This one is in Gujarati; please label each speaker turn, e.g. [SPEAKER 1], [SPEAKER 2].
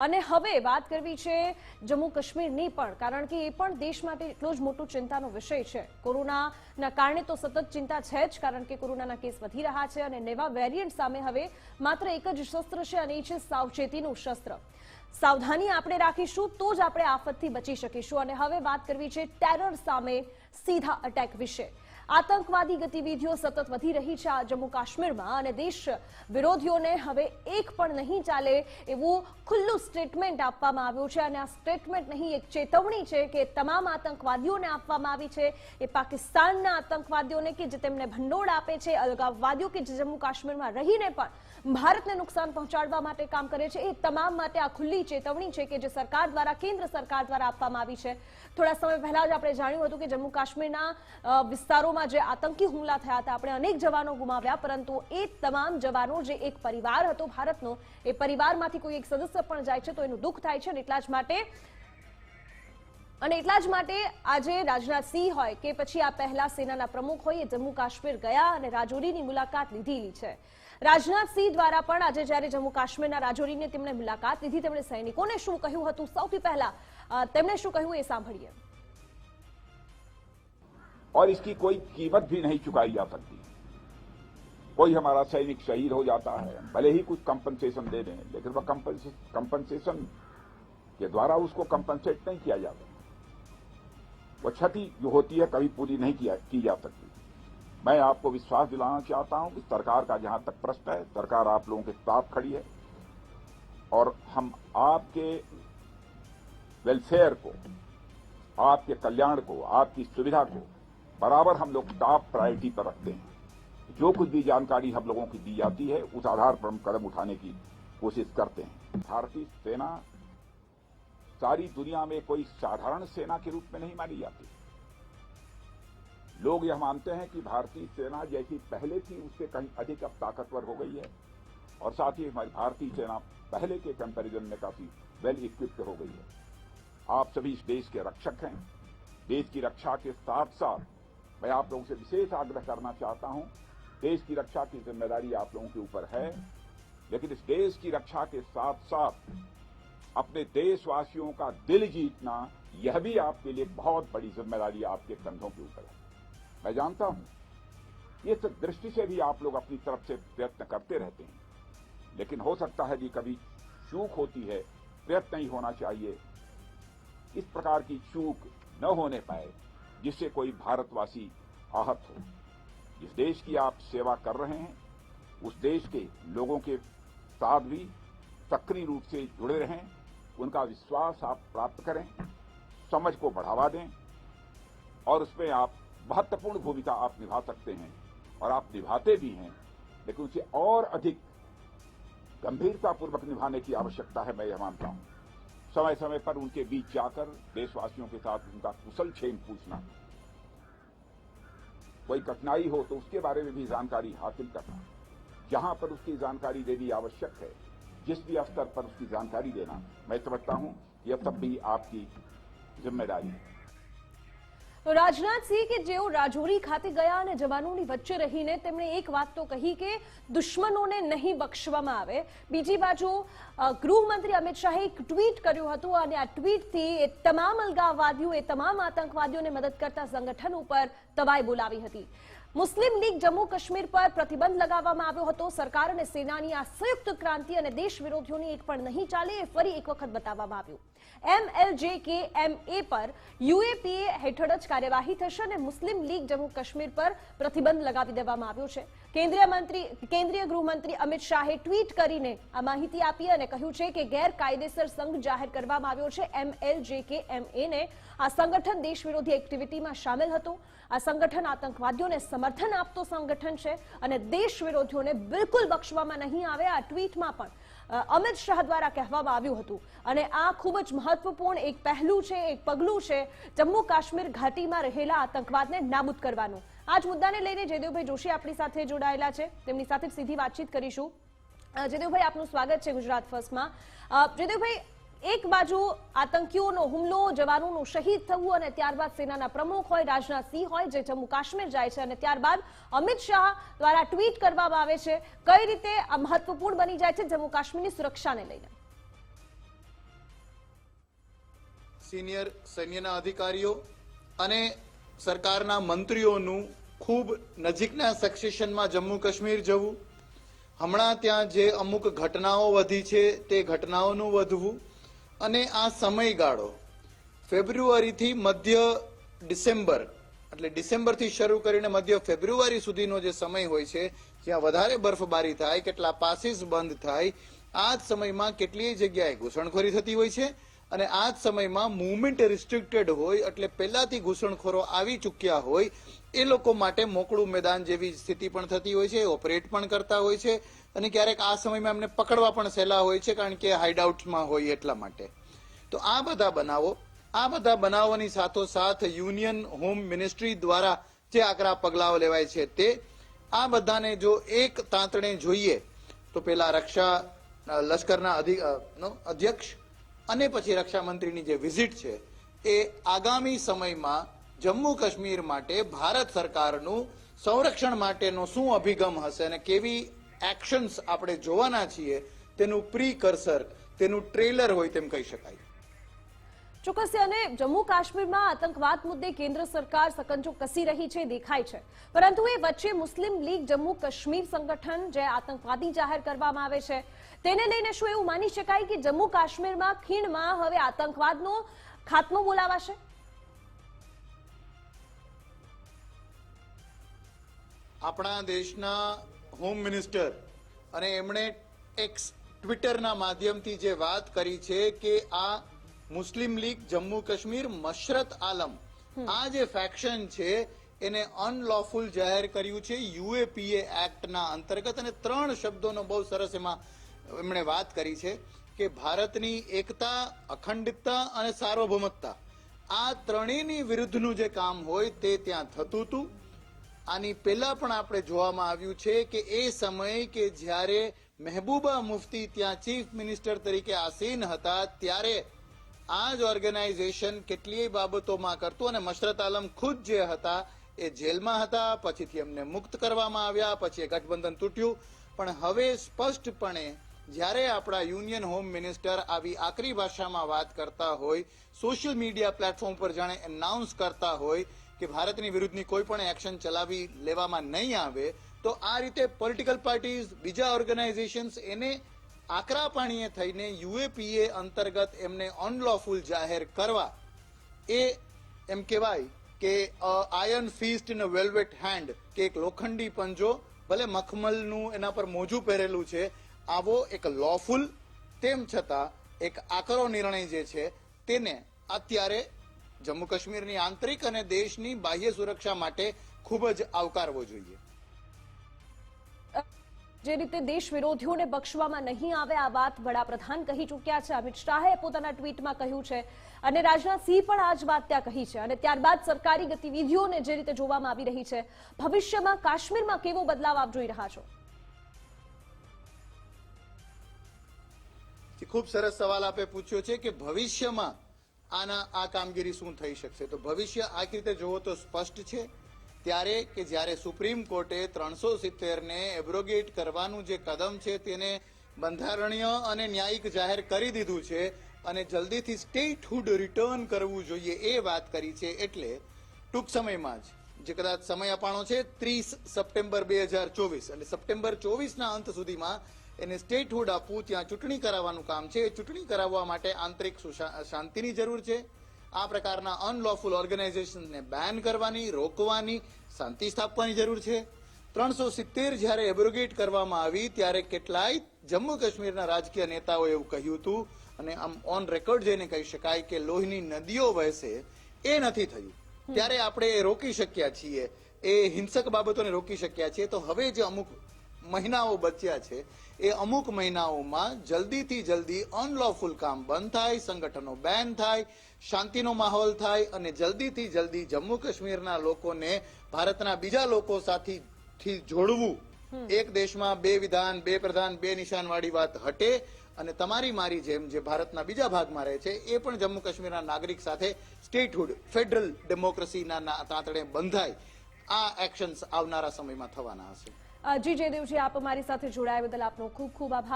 [SPEAKER 1] અને હવે વાત કરવી છે જમ્મુ કાશ્મીરની પણ, કારણ કે એ પણ દેશ માટે એટલો જ મોટો ચિંતાનો વિષય છે. કોરોનાના કારણે તો સતત ચિંતા છે જ, કારણ કે કોરોનાના કેસ વધી રહ્યા છે અને નવા વેરિયન્ટ સામે હવે માત્ર એક જ શસ્ત્ર છે અને એ છે સાવચેતીનું શસ્ત્ર. સાવધાની આપણે રાખીશું તો જ આપણે આફતથી બચી શકીશું. અને હવે વાત કરવી છે ટેરર સામે સીધા અટેક વિશે. આતંકવાદી ગતિવિધિઓ સતત વધી રહી છે આ જમ્મુ કાશ્મીરમાં અને દેશ વિરોધીઓને હવે એક પણ નહીં ચાલે એવું ખુલ્લું સ્ટેટમેન્ટ આપવામાં આવ્યું છે. અને આ સ્ટેટમેન્ટ નહીં એક ચેતવણી છે કે તમામ આતંકવાદીઓને આપવામાં આવી છે. એ પાકિસ્તાનના આતંકવાદીઓને કે જે તેમને ભંડોળ આપે છે અલગાવવાદીઓ કે જે જમ્મુ કાશ્મીરમાં રહીને પણ ભારતને નુકસાન પહોંચાડવા માટે કામ કરે છે એ તમામ માટે આ ખુલ્લી ચેતવણી છે કે જે સરકાર દ્વારા કેન્દ્ર સરકાર દ્વારા આપવામાં આવી છે. થોડા સમય પહેલા જ આપણે જાણ્યું હતું કે જમ્મુ કાશ્મીરના અ, વિસ્તારોમાં જે આતંકી હુમલા થયા હતા, આપણે અનેક જવાનો ગુમાવ્યા, પરંતુ એ તમામ જવાનો જે એક પરિવાર હતો ભારતનો, એ પરિવારમાંથી કોઈ એક સદસ્ય પણ જાય છે તો એનું દુઃખ થાય છે અને એટલા જ માટે અને એટલા જ માટે આજે રાજનાથસિંહ હોય કે પછી આ પહેલા સેનાના પ્રમુખ હોય એ જમ્મુ કાશ્મીર ગયા અને રાજૌરીની મુલાકાત લીધેલી છે. રાજનાથસિંહ દ્વારા પણ આજે જ્યારે જમ્મુ કાશ્મીરના રાજૌરીને તેમણે મુલાકાત લીધી, તેમણે સૈનિકોને શું કહ્યું હતું? સૌથી પહેલા તેમણે શું કહ્યું એ સાંભળીએ.
[SPEAKER 2] और इसकी कोई कीमत भी नहीं चुकाई जा सकती। कोई हमारा सैनिक शहीद हो जाता है, भले ही कुछ कंपनसेशन दे दें, लेकिन वह कंपनसेशन के द्वारा उसको कंपनसेट नहीं किया जाता। वह क्षति जो होती है कभी पूरी नहीं किया, की जा सकती। मैं आपको विश्वास दिलाना चाहता हूँ कि सरकार का जहाँ तक प्रश्न है, सरकार आप लोगों के साथ खड़ी है और हम आपके वेलफेयर को, आपके कल्याण को, आपकी सुविधा को बराबर हम लोग टॉप प्रायोरिटी पर रखते हैं। जो कुछ भी जानकारी हम लोगों की दी जाती है, उस आधार पर हम कदम उठाने की कोशिश करते हैं। भारतीय सेना, सारी दुनिया में कोई साधारण सेना के रूप में नहीं मानी जाती। लोग यह मानते हैं कि भारतीय सेना जैसी पहले थी, उससे कहीं अधिक अब ताकतवर हो गई है। और साथ ही हमारी भारतीय सेना पहले के कंपैरिजन में काफ़ी वेल इक्विप्ड हो गई है। आप सभी इस देश के रक्षक हैं। देश की रक्षा के साथ साथ मैं आप लोगों से विशेष आग्रह करना चाहता हूँ, देश की रक्षा की ज़िम्मेदारी आप लोगों के ऊपर है, लेकिन इस देश की रक्षा के साथ साथ अपने देशवासियों का दिल जीतना, यह भी आपके लिए बहुत बड़ी ज़िम्मेदारी आपके कंधों के ऊपर है। मैं जानता हूँ इस दृष्टि से भी आप लोग अपनी तरफ़ से प्रयत्न करते रहते हैं, लेकिन हो सकता है कि कभी चूक होती है, प्रयत्न नहीं होना चाहिए। इस प्रकार की चूक न होने पाए। जिससे कोई भारतवासी आहत हो। जिस देश की आप सेवा कर रहे हैं, उस देश के लोगों के साथ भी सक्रिय रूप से जुड़े रहें। उनका विश्वास आप प्राप्त करें, समझ को बढ़ावा दें, और उसमें आप महत्वपूर्ण भूमिका आप निभा सकते हैं, और आप निभाते भी हैं, लेकिन उसे और अधिक गंभीरतापूर्वक निभाने की आवश्यकता है, मैं यह मानता हूँ। समय समय पर उनके बीच जाकर देशवासियों के साथ उनका कुशल छेम पूछना। कोई कठिनाई हो तो उसके बारे में भी जानकारी हासिल करना। जहाँ पर उसकी जानकारी देनी आवश्यक है, जिस भी स्तर पर उसकी जानकारी देना। मैं समझता हूँ, यह सब भी आपकी ज़िम्मेदारी है।
[SPEAKER 1] તો રાજનાથસિંહ કે જેઓ રાજૌરી ખાતે ગયા અને જવાનોની વચ્ચે રહીને તેમણે એક વાત તો કહી કે દુશ્મનોને નહીં બક્ષવામાં આવે. બીજી બાજુ ગૃહમંત્રી અમિત શાહે એક ટ્વીટ કર્યું હતું અને આ ટ્વીટથી એ તમામ અલગાવવાદીઓ, એ તમામ આતંકવાદીઓને મદદ કરતા સંગઠન ઉપર તવાઈ બોલાવી હતી. મુસ્લિમ લીગ જમ્મુ કાશ્મીર પર પ્રતિબંધ લગાવવામાં આવ્યો હતો. સરકાર અને સેનાની આ સંયુક્ત ક્રાંતિ અને દેશ વિરોધીઓની એક પણ નહીં ચાલે એ ફરી એક વખત બતાવવામાં આવ્યું. એમએલજે કે એમએ પર યુએપીએ હેઠળ જ કાર્યવાહી થશે અને મુસ્લિમ લીગ જમ્મુ કાશ્મીર પર પ્રતિબંધ લગાવી દેવામાં આવ્યો છે. કેન્દ્રીય મંત્રી, કેન્દ્રીય ગૃહમંત્રી અમિત શાહે ટ્વીટ કરીને આ માહિતી આપી અને કહ્યું છે કે ગેરકાયદેસર સંઘ જાહેર કરવામાં આવ્યો છે. એમએલજે કે એમએ ને આ સંગઠન દેશ વિરોધી એક્ટિવિટીમાં સામેલ હતું. આ સંગઠન આતંકવાદીઓને સમર્થન આપતો સંગઠન છે અને દેશ વિરોધીઓને બિલકુલ બક્ષવામાં નહીં આવે, આ ટ્વીટમાં પણ અમિત શાહ દ્વારા કહેવામાં આવ્યું હતું. અને આ ખૂબ જ મહત્વપૂર્ણ એક પહેલું છે, એક પગલું છે જમ્મુ કાશ્મીર ઘાટીમાં રહેલા આતંકવાદને નાબૂદ કરવાનું. આ જ મુદ્દાને લઈને જયદેવભાઈ જોશી આપણી સાથે જોડાયેલા છે. તેમની સાથે સીધી વાતચીત કરીશું. જયદેવભાઈ આપનું સ્વાગત છે ગુજરાત ફર્સ્ટમાં. જયદેવભાઈ એક બાજુ આતંકીઓનો હુમલો, જવાનોનું શહીદ થવું અને ત્યારબાદ સેનાના પ્રમુખ હોય રાજનાથસિંહ હોય, જે જમ્મુ કાશ્મીર જાય છે અને ત્યારબાદ અમિત શાહ દ્વારા ટ્વીટ કરવામાં આવે છે, કઈ રીતે આ મહત્વપૂર્ણ બની જાય છે જમ્મુ કાશ્મીરની સુરક્ષાને લઈને?
[SPEAKER 3] સિનિયર સૈન્યના અધિકારીઓ અને સરકારના મંત્રીઓનું ખૂબ નજીકના સક્સેશનમાં જમ્મુ કાશ્મીર જવું. હમણાં ત્યાં જે અમુક ઘટનાઓ વધી છે તે ઘટનાઓનું વધવું અને આ સમયગાળો ફેબ્રુઆરીથી મધ્ય ડિસેમ્બર એટલે ડિસેમ્બરથી શરૂ કરીને મધ્ય ફેબ્રુઆરી સુધીનો જે સમય હોય છે, જ્યાં વધારે બરફબારી થાય, કેટલા પાસીસ બંધ થાય, આ જ સમયમાં કેટલીય જગ્યાએ ઘૂસણખોરી થતી હોય છે. અને આ જ સમયમાં મુવમેન્ટ રિસ્ટ્રિક્ટેડ હોય એટલે પહેલાથી ઘૂસણખોરો આવી ચૂક્યા હોય, એ લોકો માટે મોકળું મેદાન જેવી સ્થિતિ પણ થતી હોય છે ઓપરેટ પણ કરતા હોય છે, અને ક્યારેક આ સમયમાં એમને પકડવા પણ સહેલા હોય છે, કારણ કે હાઇડઆઉટમાં હોય એટલા માટે. તો આ બધા બનાવો, આ બધા બનાવોની સાથોસાથ યુનિયન હોમ મિનિસ્ટ્રી દ્વારા જે આકરા પગલાઓ લેવાય છે તે, આ બધાને જો એક તાંતણે જોઈએ, તો પેલા રક્ષા લશ્કરના અધિ- અધ્યક્ષ અને પછી રક્ષામંત્રીની જે વિઝિટ છે, એ આગામી સમયમાં જમ્મુ કાશ્મીર માટે ભારત સરકારનું સંરક્ષણ માટેનો શું અભિગમ હશે અને કેવી એક્શન્સ આપણે જોવાના છીએ, તેનું પ્રી કર્સર તેનું ટ્રેલર હોય તેમ કહી શકાય.
[SPEAKER 1] ચોક્કસ અને જમ્મુ કાશ્મીરમાં આતંકવાદ મુદ્દે કેન્દ્ર સરકાર સકંજો કસી રહી છે, દેખાય છે. પરંતુ એ વચ્ચે મુસ્લિમ લીગ જમ્મુ કાશ્મીર સંગઠન જે આતંકવાદી જાહેર કરવામાં આવે છે, તેને લઈને શું એવું માની શકાય કે જમ્મુ કાશ્મીરમાં ખીણમાં હવે આતંકવાદનો ખાત્મો બોલાવાશે?
[SPEAKER 3] આપણા દેશના હોમ મિનિસ્ટર અને એમણે એક્સ ટ્વિટરના માધ્યમથી જે વાત કરી છે કે આ મુસ્લિમ લીગ જમ્મુ કાશ્મીર મશરત આલમ. આ જે ફેક્શન છે એને અનલોફુલ જાહેર કર્યું છે યુએપીએ એક્ટના અંતર્ગત. અને ત્રણ શબ્દોનો બહુ સરસ એમાં એમણે વાત કરી છે કે ભારતની એકતા અખંડિતતા અને સાર્વભૌમકતા આ ત્રણેયની વિરુદ્ધનું જે કામ હોય તે ત્યાં થતું હતું. આની પહેલા પણ આપણે જોવામાં આવ્યું છે કે એ સમય કે જ્યારે મહેબૂબા મુફ્તી ત્યાં ચીફ મિનિસ્ટર તરીકે આસીન હતા ત્યારે આ જ ઓર્ગેનાઇઝેશન કેટલીય બાબતોમાં કરતું અને મશરત આલમ ખુદ જે હતા એ જેલમાં હતા, પછીથી એમને મુક્ત કરવામાં આવ્યા, પછી એ ગઠબંધન તૂટ્યું. પણ હવે સ્પષ્ટપણે જ્યારે આપણા યુનિયન હોમ મિનિસ્ટર આવી આકરી ભાષામાં વાત કરતા હોય, સોશિયલ મીડિયા પ્લેટફોર્મ પર જાણે એનાઉન્સ કરતા હોય કે ભારતની વિરુદ્ધની કોઈ પણ એક્શન ચલાવી લેવામાં નહીં આવે, તો આ રીતે પોલિટિકલ પાર્ટીઝ બીજા ઓર્ગેનાઇઝેશન્સ એને આકરા પાણીએ થઈને યુએપીએ અંતર્ગત એમને અનલોફુલ જાહેર કરવા એ એમ કહેવાય કે iron fist in velvet hand કે એક લોખંડી પંજો, ભલે મખમલનું એના પર મોજું પહેરેલું છે, આવો એક લોફુલ, તેમ છતાં એક આકરો નિર્ણય જે છે તેને અત્યારે જમ્મુ કાશ્મીરની આંતરિક અને દેશની બાહ્ય સુરક્ષા માટે ખૂબ જ આવકારવો જોઈએ.
[SPEAKER 1] જે રીતે દેશ વિરોધીઓને બક્ષવામાં નહીં આવે, આ વાત વડાપ્રધાન કહી ચૂક્યા છે. અમિત શાહે પોતાના ટ્વીટમાં કહ્યું છે. અને રાજનાથસિંહ પણ આ જ વાત ત્યાં કહી છે. અને ત્યારબાદ સરકારી ગતિવિધિઓને જે રીતે જોવામાં આવી રહી છે, ભવિષ્યમાં કાશ્મીરમાં કેવો બદલાવ આપ જોઈ રહ્યા છો?
[SPEAKER 3] ખૂબ સરસ સવાલ આપે પૂછ્યો છે કે ભવિષ્યમાં આના આ કામગીરી શું થઈ શકશે? તો ભવિષ્ય આ રીતે જોવો તો સ્પષ્ટ છે. ત્યારે કે જ્યારે સુપ્રીમ કોર્ટે ત્રણસો સિત્તેર ને એબ્રોગેટ કરવાનું જે કદમ છે તેને બંધારણીય અને ન્યાયિક જાહેર કરી દીધું છે અને જલ્દીથી સ્ટેટહુડ રિટર્ન કરવું જોઈએ એ વાત કરી છે એટલે ટૂંક સમયમાં જ, જે કદાચ સમય અપાણો છે, ત્રીસ સપ્ટેમ્બર બે હજાર ચોવીસ. એટલે સપ્ટેમ્બર ચોવીસના અંત સુધીમાં એને સ્ટેટહુડ આપવું, ત્યાં ચૂંટણી કરાવવાનું કામ છે. એ ચૂંટણી કરાવવા માટે આંતરિક શાંતિની જરૂર છે. આ પ્રકારના અનલોફુલ ઓર્ગેનાઇઝેશનને બેન કરવાની, રોકવાની, શાંતિ સ્થાપવાની જરૂર છે. ત્રણસો સિત્તેર જ્યારે એબ્રોગેટ કરવામાં આવી, ત્યારે કેટલાય જમ્મુ કાશ્મીરના રાજકીય નેતાઓએ એવું કહ્યું હતું, અને આમ ઓન રેકોર્ડ જઈને કહી શકાય કે લોહીની નદીઓ વહેશે, એ નથી થયું. ત્યારે આપણે રોકી શક્યા છીએ. એ હિંસક બાબતોને રોકી શક્યા છીએ. તો હવે જે અમુક મહિનાઓ બચ્યા છે એ અમુક મહિનાઓમાં જલ્દીથી જલ્દી અનલોફુલ કામ બંધ થાય સંગઠનો બેન થાય શાંતિનો માહોલ થાય અને જલ્દીથી જલ્દી જમ્મુ કાશ્મીરના લોકોને ભારતના બીજા લોકો સાથેથી જોડવું. એક દેશમાં બે વિધાન બે પ્રધાન બે નિશાનવાળી વાત હટે અને તમારી મારી જેમ જે ભારતના બીજા ભાગમાં રહે છે એ પણ જમ્મુ કાશ્મીરના નાગરિક સાથે સ્ટેટહુડ ફેડરલ ડેમોક્રેસીના તાંતણે બંધાય. આ એક્શન્સ આવનારા સમયમાં થવાના હશે.
[SPEAKER 1] જી જયદેવજી આપ અમારી સાથે જોડાયા બદલ આપનો ખૂબ ખૂબ આભાર.